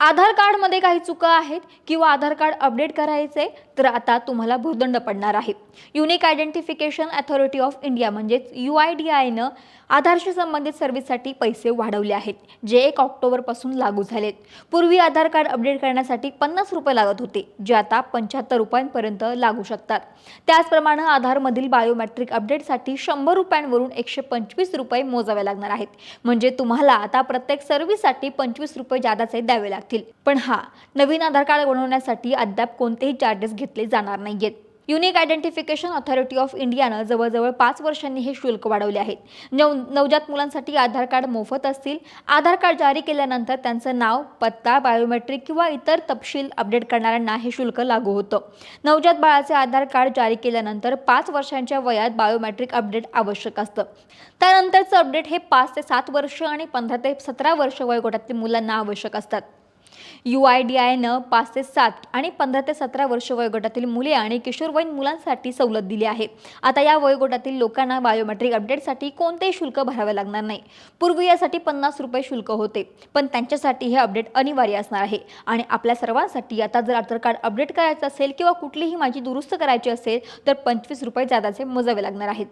आधार कार्डमध्ये काही चुका आहेत किंवा आधार कार्ड अपडेट करायचे तर आता तुम्हाला भूर्दंड पडणार आहे. Unique identification authority of India म्हणजेच यू आय डी आयनं आधारशी संबंधित सर्व्हिससाठी पैसे वाढवले आहेत जे एक ऑक्टोबरपासून लागू झालेत. पूर्वी आधार कार्ड अपडेट करण्यासाठी पन्नास रुपये लागत होते जे आता पंच्याहत्तर रुपयांपर्यंत लागू शकतात. त्याचप्रमाणे आधारमधील बायोमॅट्रिक अपडेटसाठी शंभर रुपयांवरून एकशे पंचवीस रुपये मोजावे लागणार आहेत. म्हणजे तुम्हाला आता प्रत्येक सर्व्हिससाठी पंचवीस रुपये जादाचे द्यावे लागतात लागतील. पण हा नवीन आधार कार्ड बनवण्यासाठी अद्याप कोणतेही चार्जेस घेतले जाणार नाहीयेत. युनिक आयडेंटिफिकेशन ऑथॉरिटी ऑफ इंडियानं जवळजवळ पाच वर्षांनी हे शुल्क वाढवले आहेत. नव नवजात मुलांसाठी आधार कार्ड मोफत असतील. आधार कार्ड जारी केल्यानंतर त्यांचं नाव पत्ता बायोमेट्रिक किंवा इतर तपशील अपडेट करणाऱ्यांना हे शुल्क लागू होतं. नवजात बाळाचे आधार कार्ड जारी केल्यानंतर पाच वर्षांच्या वयात बायोमेट्रिक अपडेट आवश्यक असतं. त्यानंतरचं अपडेट हे पाच ते सात वर्ष आणि पंधरा ते सतरा वर्ष वयोगटातील मुलांना आवश्यक असतात. यू आय डी आयनं पाच ते सात आणि पंधरा ते सतरा वर्ष वयोगटातील मुले आणि किशोरवयीन मुलांसाठी सवलत दिली आहे. आता या वयोगटातील लोकांना बायोमेट्रिक अपडेटसाठी कोणतेही शुल्क भरावे लागणार नाही. पूर्वी यासाठी पन्नास रुपये शुल्क होते पण त्यांच्यासाठी हे अपडेट अनिवार्य असणार आहे. आणि आपल्या सर्वांसाठी आता जर आधार कार्ड अपडेट करायचं असेल किंवा कुठलीही माहिती दुरुस्त करायची असेल तर पंचवीस रुपये जादाचे मोजावे लागणार आहेत.